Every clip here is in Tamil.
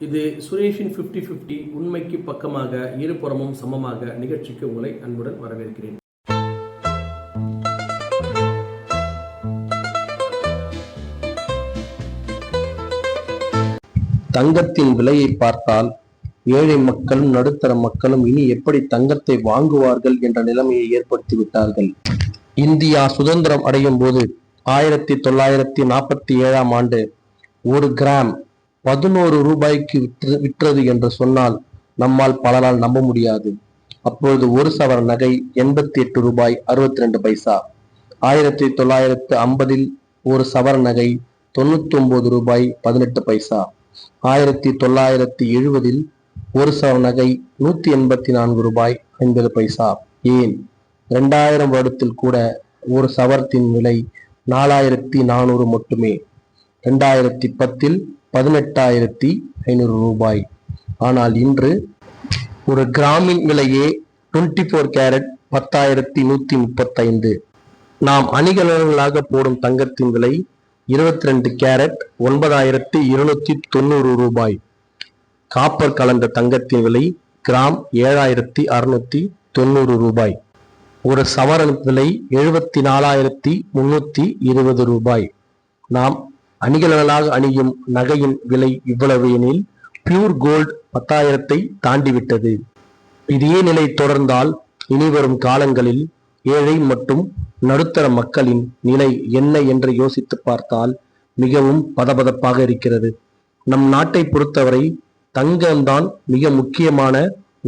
இது சுரேஷின் ஃபிஃப்டி ஃபிஃப்டி உண்மைக்கு பக்கமாக இருபுறமும் சமமாக நிகழ்ச்சிக்கு உங்களை அன்புடன் வரவேற்கிறேன். தங்கத்தின் விலையை பார்த்தால் ஏழை மக்களும் நடுத்தர மக்களும் இனி எப்படி தங்கத்தை வாங்குவார்கள் என்ற நிலைமையை ஏற்படுத்தி விட்டார்கள் இந்தியா சுதந்திரம் அடையும் போது ஆயிரத்தி தொள்ளாயிரத்தி நாற்பத்தி ஏழாம் ஆண்டு ஒரு கிராம் பதினோரு ரூபாய்க்கு விற்று விற்றது என்று சொன்னால் நம்மால் பலரால் நம்ப முடியாது. அப்பொழுது ஒரு சவர நகை எண்பத்தி எட்டு ரூபாய் அறுபத்தி ரெண்டு பைசா. ஆயிரத்தி தொள்ளாயிரத்து ஐம்பதில் ஒரு சவர நகை தொண்ணூத்தி ஒன்பது ரூபாய் பதினெட்டு பைசா. ஆயிரத்தி தொள்ளாயிரத்தி எழுபதில் ஒரு சவர நகை நூத்தி எண்பத்தி நான்கு ரூபாய் ஐம்பது பைசா. ஏன்? இரண்டாயிரம் வருடத்தில் கூட ஒரு சவரத்தின் விலை நாலாயிரத்தி நானூறு மட்டுமே. ரெண்டாயிரத்தி பத்தில் பதினெட்டாயிரத்தி ஐநூறு ரூபாய். ஆனால் இன்று ஒரு கிராமின் விலையே டுவெண்ட்டி ஃபோர் கேரட் பத்தாயிரத்தி நூத்தி முப்பத்தைந்து. நாம் அணிகலன்களாக போடும் தங்கத்தின் விலை இருபத்தி ரெண்டு கேரட் ஒன்பதாயிரத்தி இருநூத்தி தொண்ணூறு ரூபாய். காப்பர் கலந்த தங்கத்தின் விலை கிராம் ஏழாயிரத்தி அறுநூத்தி தொண்ணூறு ரூபாய். ஒரு சவரன் விலை எழுபத்தி நாலாயிரத்தி முன்னூத்தி இருபது ரூபாய். நாம் அணிகலனாக அணியும் நகையின் விலை இவ்வளவு எனில் பியூர் கோல்ட் பத்தாயிரத்தை தாண்டிவிட்டது. இதே நிலை தொடர்ந்தால் இனிவரும் காலங்களில் ஏழை மற்றும் நடுத்தர மக்களின் நிலை என்ன என்று யோசித்து பார்த்தால் மிகவும் பதபதப்பாக இருக்கிறது. நம் நாட்டை பொறுத்தவரை தங்கம்தான் மிக முக்கியமான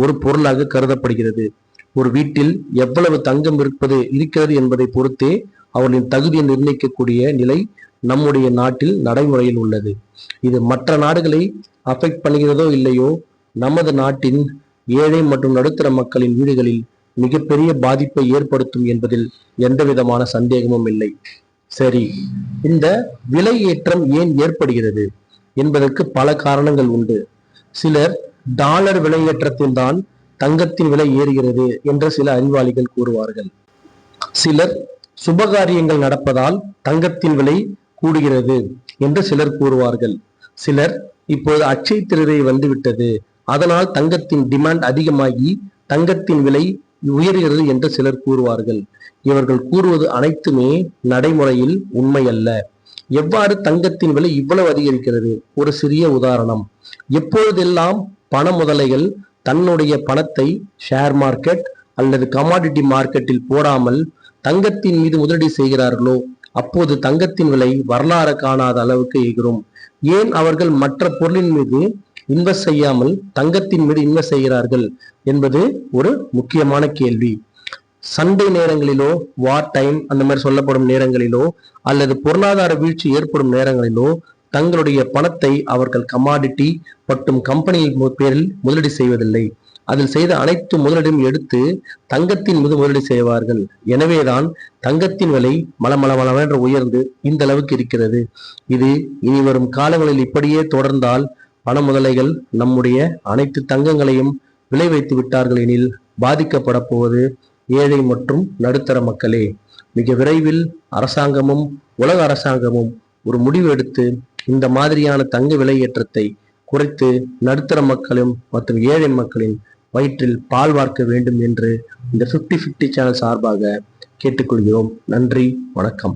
ஒரு பொருளாக கருதப்படுகிறது. ஒரு வீட்டில் எவ்வளவு தங்கம் இருப்பது இருக்கிறது என்பதை பொறுத்தே அவர்களின் தகுதியை நிர்ணயிக்கக்கூடிய நிலை நம்முடைய நாட்டில் நடைமுறையில் உள்ளது. இது மற்ற நாடுகளை அஃபெக்ட் பண்ணுகிறதோ இல்லையோ நமது நாட்டின் ஏழை மற்றும் நடுத்தர மக்களின் வீடுகளில் மிகப்பெரிய பாதிப்பை ஏற்படுத்தும் என்பதில் எந்த விதமான சந்தேகமும் இல்லை. சரி இந்த விலை ஏற்றம் ஏன் ஏற்படுகிறது என்பதற்கு பல காரணங்கள் உண்டு. சிலர் டாலர் விலையேற்றத்தில் தான் தங்கத்தின் விலை ஏறுகிறது என்று சில அறிவாளிகள் கூறுவார்கள். சிலர் சுபகாரியங்கள் நடப்பதால் தங்கத்தின் விலை கூடுகிறது என்று சிலர் கூறுவார்கள். சிலர் இப்போது அச்சை திருதை வந்துவிட்டது. அதனால் தங்கத்தின் டிமாண்ட் அதிகமாகி தங்கத்தின் விலை உயர்கிறது என்று சிலர் கூறுவார்கள். இவர்கள் கூறுவது அனைத்துமே நடைமுறையில் உண்மையல்ல. எவ்வாறு தங்கத்தின் விலை இவ்வளவு அதிகரிக்கிறது? ஒரு சிறிய உதாரணம். எப்பொழுதெல்லாம் பண முதலைகள் தன்னுடைய பணத்தை ஷேர் மார்க்கெட் அல்லது கமாடிட்டி மார்க்கெட்டில் போடாமல் தங்கத்தின் மீது முதலீடு செய்கிறார்களோ அப்போது தங்கத்தின் விலை வரலாறு காணாத அளவுக்கு எகிரும் ஏன் அவர்கள் மற்ற பொருளின் மீது இன்வெஸ்ட் செய்யாமல் தங்கத்தின் மீது இன்வெஸ்ட் செய்கிறார்கள் என்பது ஒரு முக்கியமான கேள்வி. சண்டை நேரங்களிலோ வார் டைம் அந்த மாதிரி சொல்லப்படும் நேரங்களிலோ அல்லது பொருளாதார வீழ்ச்சி ஏற்படும் நேரங்களிலோ தங்களுடைய பணத்தை அவர்கள் கமாடிட்டி மற்றும் கம்பெனியின் பேரில் முதலீடு செய்வதில்லை. அதில் செய்த அனைத்து முதலீடும் எடுத்து தங்கத்தின் மீது முதலீடு செய்வார்கள். எனவேதான் தங்கத்தின் விலை மலமளமளவென்று உயர்ந்து இந்த அளவுக்கு இருக்கிறது. இது இனி வரும் காலங்களில் இப்படியே தொடர்ந்தால் பண முதலைகள் நம்முடைய அனைத்து தங்கங்களையும் விளை வைத்து விட்டார்கள் எனில் பாதிக்கப்பட போவது ஏழை மற்றும் நடுத்தர மக்களே. மிக விரைவில் அரசாங்கமும் உலக அரசாங்கமும் ஒரு முடிவு எடுத்து இந்த மாதிரியான தங்க விலையேற்றத்தை குறைத்து நடுத்தர மக்களும் மற்றும் ஏழை மக்களின் வயிற்றில் பால் வார்க்க வேண்டும் என்று இந்த 50 50 சேனல் சார்பாக கேட்டுக்கொள்கிறோம். நன்றி வணக்கம்.